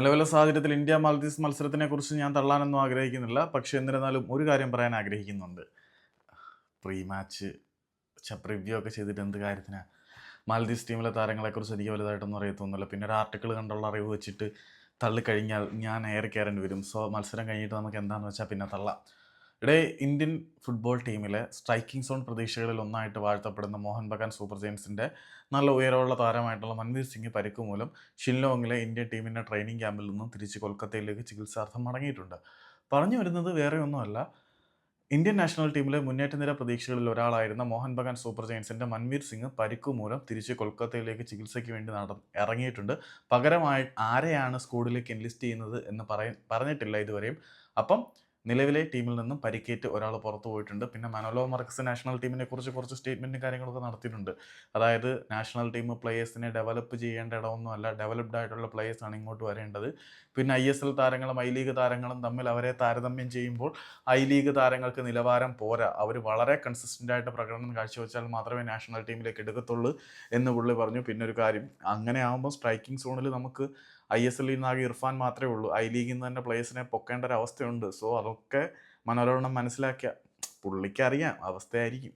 നിലവിലെ സാഹചര്യത്തിൽ ഇന്ത്യ മാൽദീവ്സ് മത്സരത്തിനെ കുറിച്ച് ഞാൻ തള്ളാനൊന്നും ആഗ്രഹിക്കുന്നില്ല. പക്ഷെ എന്നിരുന്നാലും ഒരു കാര്യം പറയാൻ ആഗ്രഹിക്കുന്നുണ്ട്. പ്രീ മാച്ച് പ്രിവ്യൂ ഒക്കെ ചെയ്തിട്ട് എന്ത് കാര്യത്തിനാണ് മാലദ്വീപ്സ് ടീമിലെ താരങ്ങളെക്കുറിച്ച് എനിക്ക് വലുതായിട്ടൊന്നും അറിയത്തൊന്നുമില്ല. പിന്നെ ഒരു ആർട്ടിക്കിൾ കണ്ടുള്ള അറിവ് വെച്ചിട്ട് തള്ളിക്കഴിഞ്ഞാൽ ഞാൻ ഏറെ കയറേണ്ടി വരും. സോ മത്സരം കഴിഞ്ഞിട്ട് നമുക്ക് എന്താണെന്ന് വെച്ചാൽ പിന്നെ തള്ളാം. ഇവിടെ ഇന്ത്യൻ ഫുട്ബോൾ ടീമിലെ സ്ട്രൈക്കിംഗ് സോൺ പ്രതീക്ഷകളിൽ ഒന്നായിട്ട് വാഴ്ത്തപ്പെടുന്ന മോഹൻ ബഗാൻ സൂപ്പർ ജെയിംസിന്റെ നല്ല ഉയരമുള്ള താരമായിട്ടുള്ള മൻവീർ സിംഗ് പരിക്ക് മൂലം ഷില്ലോങ്ങിലെ ഇന്ത്യൻ ടീമിന്റെ ട്രെയിനിങ് ക്യാമ്പിൽ നിന്നും തിരിച്ച് കൊൽക്കത്തയിലേക്ക് ചികിത്സാർത്ഥം മടങ്ങിയിട്ടുണ്ട്. പറഞ്ഞു വരുന്നത് വേറെ ഒന്നുമല്ല. ഇന്ത്യൻ നാഷണൽ ടീമിലെ മുന്നേറ്റ നിര പ്രതീക്ഷകളിൽ ഒരാളായിരുന്ന മോഹൻ ബഗാൻ സൂപ്പർ ജയൻസിന്റെ മൻവീർ സിംഗ് പരിക്കു മൂലം തിരിച്ച് കൊൽക്കത്തയിലേക്ക് ചികിത്സയ്ക്ക് വേണ്ടി നട ഇറങ്ങിയിട്ടുണ്ട്. പകരമായി ആരെയാണ് സ്കൂളിലേക്ക് എൻലിസ്റ്റ് ചെയ്യുന്നത് എന്ന് പറയ പറഞ്ഞിട്ടില്ല ഇതുവരെയും. അപ്പം നിലവിലെ ടീമിൽ നിന്നും പരിക്കേറ്റ് ഒരാൾ പുറത്തു പോയിട്ടുണ്ട്. പിന്നെ മനോലോ മർക്കസ് നാഷണൽ ടീമിനെ കുറിച്ച് കുറച്ച് സ്റ്റേറ്റ്മെന്റും കാര്യങ്ങളൊക്കെ നടത്തിയിട്ടുണ്ട്. അതായത് നാഷണൽ ടീം പ്ലേയേഴ്സിനെ ഡെവലപ്പ് ചെയ്യേണ്ട ഇടമൊന്നും അല്ല ഡെവലപ്ഡ് ആയിട്ടുള്ള പ്ലേയേഴ്സാണ് ഇങ്ങോട്ട് വരേണ്ടത്. പിന്നെ ഐ എസ് എൽ താരങ്ങളും ഐ ലീഗ് താരങ്ങളും തമ്മിൽ അവരെ താരതമ്യം ചെയ്യുമ്പോൾ ഐ ലീഗ് താരങ്ങൾക്ക് നിലവാരം പോരാ. അവർ വളരെ കൺസിസ്റ്റന്റ് ആയിട്ട് പ്രകടനം കാഴ്ചവെച്ചാൽ മാത്രമേ നാഷണൽ ടീമിലേക്ക് എടുക്കത്തുള്ളൂ എന്ന് പുള്ളി പറഞ്ഞു. പിന്നെ ഒരു കാര്യം അങ്ങനെ ആകുമ്പോൾ സ്ട്രൈക്കിംഗ് സോണിൽ നമുക്ക് ഐ എസ് എല്ലിൽ നിന്നാകെ ഇർഫാൻ മാത്രമേ ഉള്ളൂ. ഐ ലീഗിൽ നിന്ന് തന്നെ പ്ലേയേഴ്സിനെ പൊക്കേണ്ട ഒരു അവസ്ഥയുണ്ട് സോ അതൊക്കെ മനോരമ മനസ്സിലാക്കിയ. പുള്ളിക്കറിയാം അവസ്ഥയായിരിക്കും.